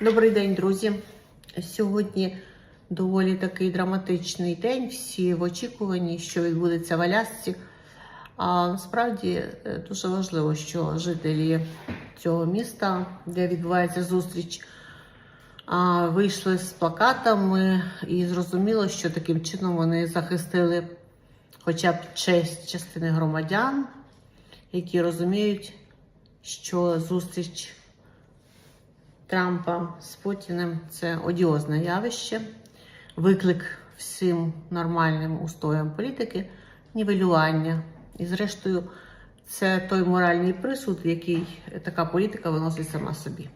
Добрий день, друзі. Сьогодні доволі такий драматичний день. Всі в очікуванні, що відбудеться в Алясці. А насправді е, дуже важливо, що жителі цього міста, де відбувається зустріч, вийшли з плакатами і зрозуміло, що таким чином вони захистили хоча б честь частини громадян, які розуміють, що зустріч Трампа з Путіним це одіозне явище, виклик всім нормальним устоям політики, нівелювання. І, зрештою, це той моральний присуд, який така політика виносить сама собі.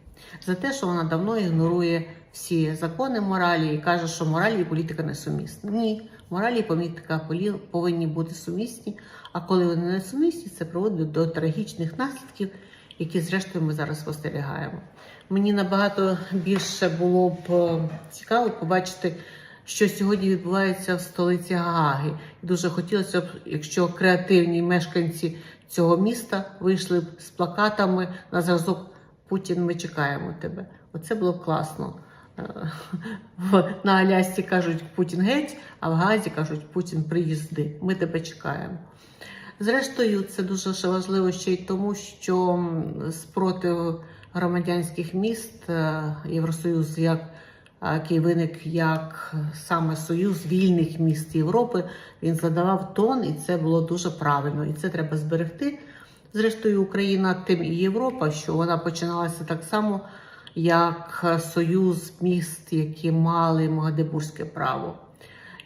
За те, що вона давно ігнорує всі закони моралі і каже, що мораль і політика не сумісні. Ні, мораль і політика повинні бути сумісні, а коли вони не сумісні, це приводить до трагічних наслідків, які, зрештою, ми зараз спостерігаємо. Мені набагато більше було б е, цікаво побачити, що сьогодні відбувається в столиці Гааги. Дуже хотілося б, якщо креативні мешканці цього міста вийшли б з плакатами на зразок Путін, ми чекаємо тебе. Оце було б класно. Е, На Алясці кажуть Путін геть, а в Газі кажуть Путін приїзди. Ми тебе чекаємо. Зрештою, це дуже важливо ще й тому, що спротив громадянських міст е, Євросоюз, як е, який виник як саме союз вільних міст Європи, він задавав тон, і це було дуже правильно. І це треба зберегти. Зрештою, Україна тим і Європа, що вона починалася так само, як союз міст, які мали Магдебурзьке право.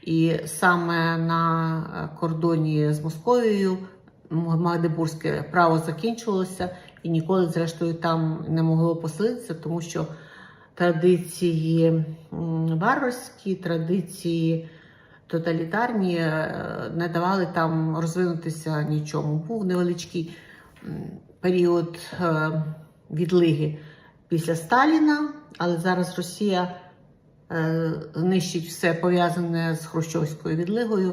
І саме на е, кордоні з Московією Магдебурзьке право закінчувалося і ніколи, зрештою, там не могло поселитися, тому що традиції варварські, традиції тоталітарні е, не давали там розвинутися нічому. Був невеличкий період е, відлиги після Сталіна, але зараз Росія нищить все пов'язане з Хрущовською відлигою,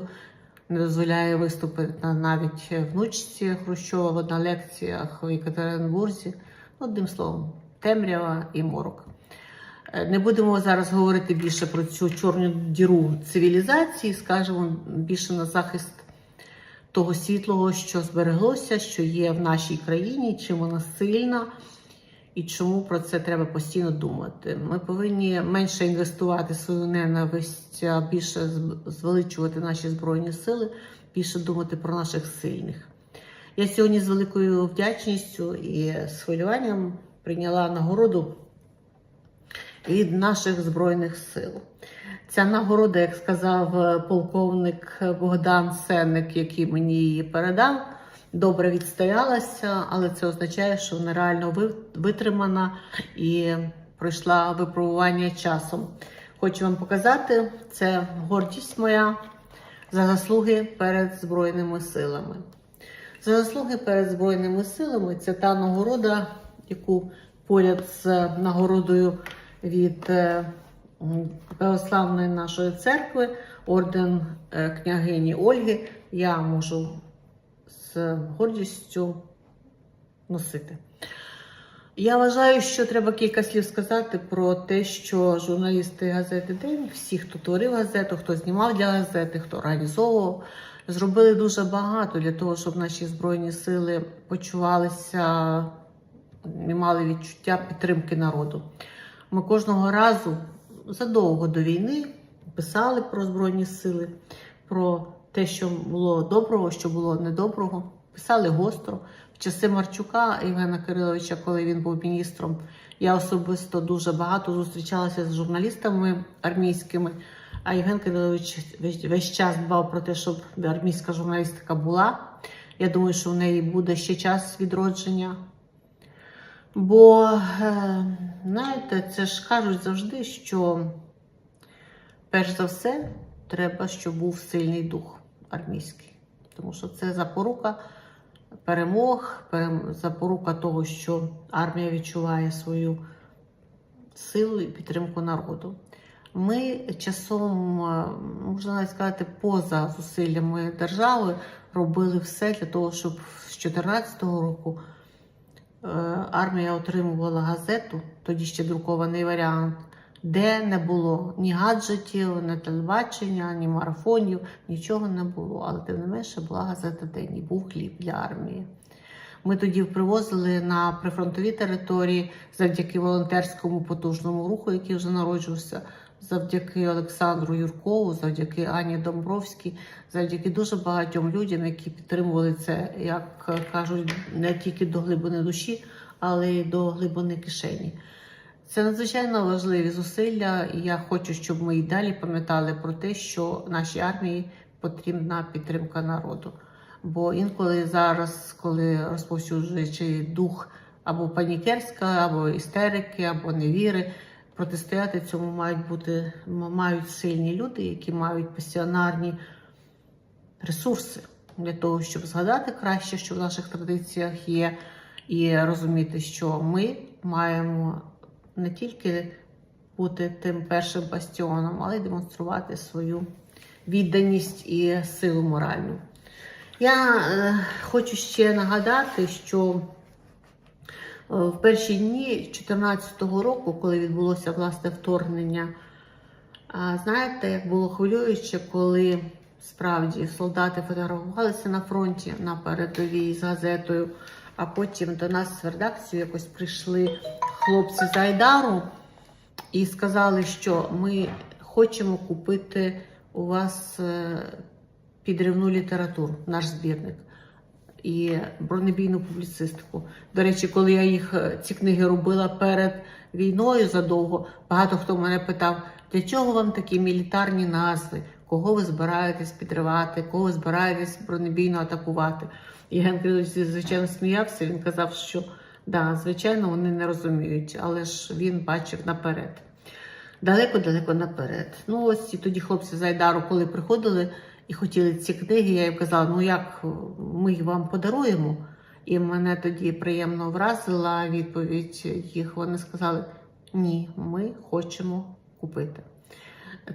не дозволяє виступити навіть внучці Хрущова на лекціях в Екатеринбурзі. Ну, Одним словом, темрява і морок. Е, Не будемо зараз говорити більше про цю чорну діру цивілізації, скажемо більше на захист того світлого, що збереглося, що є в нашій країні, чим вона сильна і чому про це треба постійно думати. Ми повинні менше інвестувати свою ненависть, а більше звеличувати наші збройні сили, більше думати про наших сильних. Я сьогодні з великою вдячністю і з хвилюванням прийняла нагороду від наших збройних сил. Ця нагорода, як сказав е, полковник Богдан Сенник, який мені її передав, добре відстоялася, але це означає, що вона реально витримана і пройшла випробування часом. Хочу вам показати, це гордість моя за заслуги перед Збройними силами. За заслуги перед Збройними силами це та нагорода, яку поряд з нагородою від е, православної нашої церкви, орден е, княгині Ольги, я можу з гордістю носити. Я вважаю, що треба кілька слів сказати про те, що журналісти газети День, всі, хто творив газету, хто знімав для газети, хто організовував, зробили дуже багато для того, щоб наші збройні сили почувалися і мали відчуття підтримки народу. Ми кожного разу задовго до війни писали про збройні сили, про те, що було доброго, що було недоброго. Писали гостро. В часи Марчука Євгена Кириловича, коли він був міністром, я особисто дуже багато зустрічалася з журналістами армійськими. А Євген Кирилович весь, весь час дбав про те, щоб армійська журналістика була. Я думаю, що в неї буде ще час відродження. Бо, е, знаєте, це ж кажуть завжди, що перш за все треба, щоб був сильний дух армійський. Тому що це запорука перемог, запорука того, що армія відчуває свою силу і підтримку народу. Ми часом, е, можна навіть сказати, поза зусиллями держави робили все для того, щоб з 2014 року армія отримувала газету, тоді ще друкований варіант, де не було ні гаджетів, ні телебачення, ні марафонів, нічого не було. Але тим не менше була газета День і був хліб для армії. Ми тоді привозили на прифронтові території завдяки волонтерському потужному руху, який вже народжувався, завдяки Олександру Юркову, завдяки Ані Домбровській, завдяки дуже багатьом людям, які підтримували це, як кажуть, не тільки до глибини душі, але й до глибини кишені. Це надзвичайно важливі зусилля, і я хочу, щоб ми і далі пам'ятали про те, що нашій армії потрібна підтримка народу. Бо інколи зараз, коли розповсюджуючи дух або панікерська, або істерики, або невіри, протистояти цьому мають бути мають сильні люди, які мають пасіонарні ресурси для того, щоб згадати краще, що в наших традиціях є, і розуміти, що ми маємо не тільки бути тим першим бастіоном, але й демонструвати свою відданість і силу моральну. Я е, хочу ще нагадати, що е, в перші дні 2014 року, коли відбулося власне вторгнення, знаєте, як було хвилююче, коли справді солдати фотографувалися на фронті на передовій з газетою, а потім до нас в редакцію якось прийшли хлопці з Айдару і сказали, що ми хочемо купити у вас е, підривну літературу, наш збірник і бронебійну публіцистику. До речі, коли я їх е, ці книги робила перед війною задовго, багато хто мене питав, для чого вам такі мілітарні назви? Кого ви збираєтесь підривати, кого ви збираєтесь бронебійно атакувати? І Генкрилович, звичайно, сміявся. Він казав, що да, звичайно, вони не розуміють, але ж він бачив наперед. Далеко-далеко наперед. Ну, ось і тоді хлопці з Айдару, коли приходили і хотіли ці книги, я їм казала, ну як ми їх вам подаруємо. І мене тоді приємно вразила відповідь їх. Вони сказали: ні, ми хочемо купити.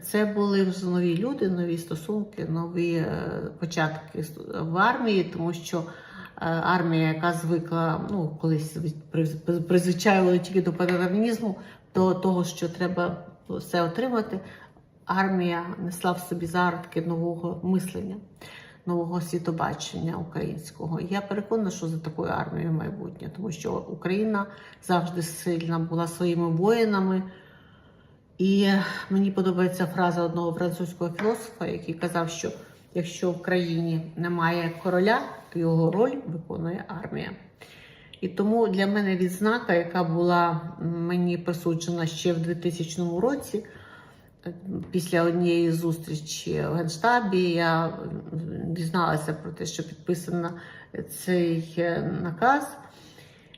Це були вже нові люди, нові стосунки, нові е, початки в армії, тому що е, армія, яка звикла, ну колись при- призвичаювали тільки до патернізму, до того, що треба все отримати. Армія несла в собі зародки нового мислення, нового світобачення українського. Я переконана, що за такою армією майбутнє, тому що Україна завжди сильна була своїми воїнами. І мені подобається фраза одного французького філософа, який казав, що якщо в країні немає короля, то його роль виконує армія. І тому для мене відзнака, яка була мені присуджена ще в 2000 році, після однієї зустрічі в Генштабі, я дізналася про те, що підписано цей наказ.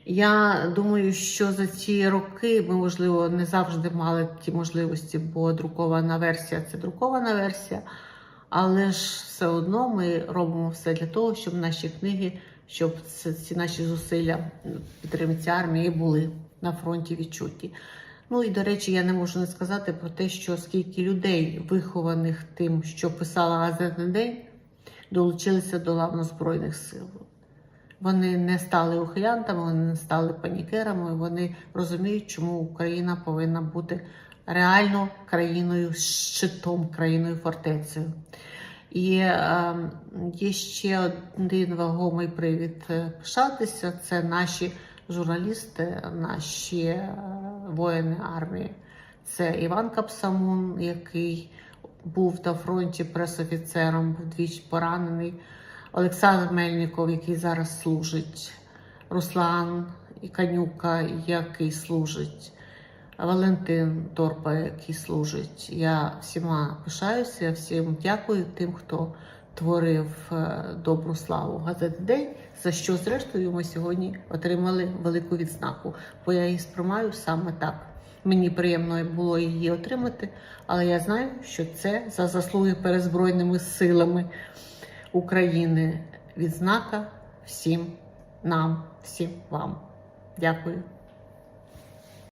Я думаю, що за ці роки ми, можливо, не завжди мали ті можливості, бо друкована версія це друкована версія. Але ж все одно ми робимо все для того, щоб наші книги, щоб ці наші зусилля підтримці армії були на фронті відчуті. Ну і до речі, я не можу не сказати про те, що скільки людей, вихованих тим, що писала газетний день, долучилися до лав Збройних сил. Вони не стали ухилянтами, вони не стали панікерами. Вони розуміють, чому Україна повинна бути реально країною щитом, країною фортецею. І е, є ще один вагомий привід е, пишатися: це наші журналісти, наші е, воїни армії. Це Іван Капсамун, який був на фронті пресофіцером, був двічі поранений. Олександр Мельніков, який зараз служить, Руслан Іканюка, який служить, Валентин Торпа, який служить. Я всіма пишаюся, всім дякую тим, хто творив е, добру славу газети День, за що, зрештою, ми сьогодні отримали велику відзнаку, бо я її сприймаю саме так. Мені приємно було її отримати, але я знаю, що це за заслуги перед Збройними силами України. Відзнака всім нам, всім вам. Дякую.